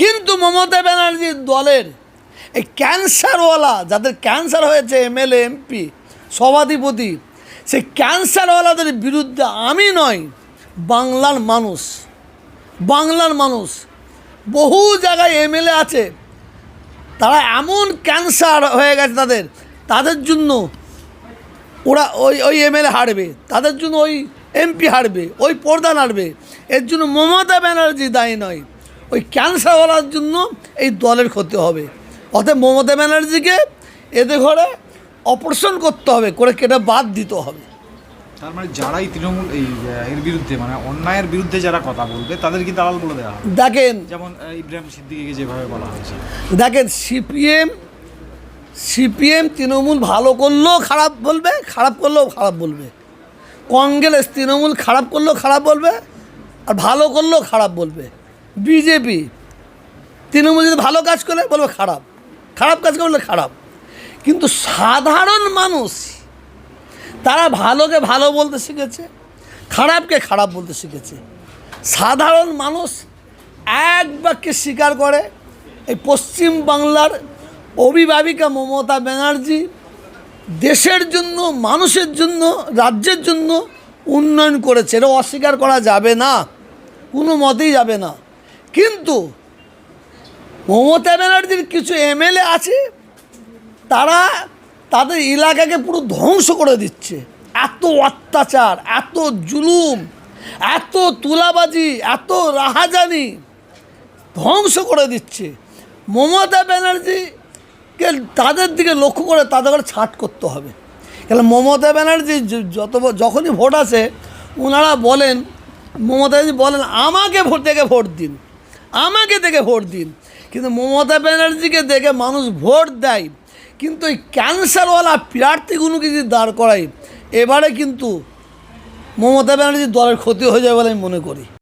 কিন্তু মমতা ব্যানার্জির দলের এই ক্যান্সারওয়ালা, যাদের ক্যান্সার হয়েছে এমএলএ, এমপি, সভাধিপতি, সেই ক্যান্সারওয়ালাদের বিরুদ্ধে আমি নয় বাংলার মানুষ বাংলার মানুষ, বহু জায়গায় এমএলএ আছে, তারা এমন ক্যান্সার হয়ে গেছে তাদের তাদের জন্য ওরা ওই ওই এমএলএ হারবে, তাদের জন্য ওই এমপি হারবে, ওই প্রধান হারবে, এর জন্য মমতা ব্যানার্জি দায়ী নয়। ওই ক্যান্সারওয়ালার জন্য এই দলের ক্ষতি হবে। অতএব মমতা ব্যানার্জিকে এদের ঘরে অপারেশন করতে হবে করে কেটে বাদ দিতে হবে। তার মানে যারাই তৃণমূল এই এর বিরুদ্ধে মানে অন্যায়ের বিরুদ্ধে যারা কথা বলবে তাদের কি দালাল বলে দেওয়া দেখেন। যেমন ইব্রাহিম সিদ্দিকিকে যেভাবে বলা হয়েছে। দেখেন সিপিএম সিপিএম তৃণমূল ভালো করলেও খারাপ বলবে খারাপ করলেও খারাপ বলবে। কংগ্রেস তৃণমূল খারাপ করলেও খারাপ বলবে আর ভালো করলেও খারাপ বলবে। বিজেপি তৃণমূল যদি ভালো কাজ করে, বলবে খারাপ। খারাপ কাজ করলে খারাপ। কিন্তু সাধারণ মানুষ, তারা ভালোকে ভালো বলতে শিখেছে, খারাপকে খারাপ বলতে শিখেছে। সাধারণ মানুষ এক বাক্যে স্বীকার করে, এই পশ্চিম বাংলার অভিভাবিকা মমতা ব্যানার্জি দেশের জন্য, মানুষের জন্য, রাজ্যের জন্য উন্নয়ন করেছে। এটা অস্বীকার করা যাবে না। কোনো মতেই যাবে না। কিন্তু মমতা ব্যানার্জির কিছু এমএলএ আছে, তারা তাদের এলাকাকে পুরো ধ্বংস করে দিচ্ছে। এত অত্যাচার, এত জুলুম, এত তুলাবাজি, এত রাহাজানি ধ্বংস করে দিচ্ছে। মমতা ব্যানার্জিকে তাদের দিকে লক্ষ্য করে তাদের করে ছাট করতে হবে। কেন মমতা ব্যানার্জি যত যখনই ভোট আসে ওনারা বলেন, মমতা ব্যানার্জি বলেন, আমাকে ভোট থেকে ভোট দিন। আমাকে দেখে ভোট দিন। কিন্তু মমতা ব্যানার্জিকে দেখে মানুষ ভোট দেয়। কিন্তু এই ক্যান্সারওয়ালা প্রার্থীগুলোকে যদি দাঁড় করায়? এবারে কিন্তু মমতা ব্যানার্জির দলের ক্ষতি হয়ে যাবে বলে আমি মনে করি।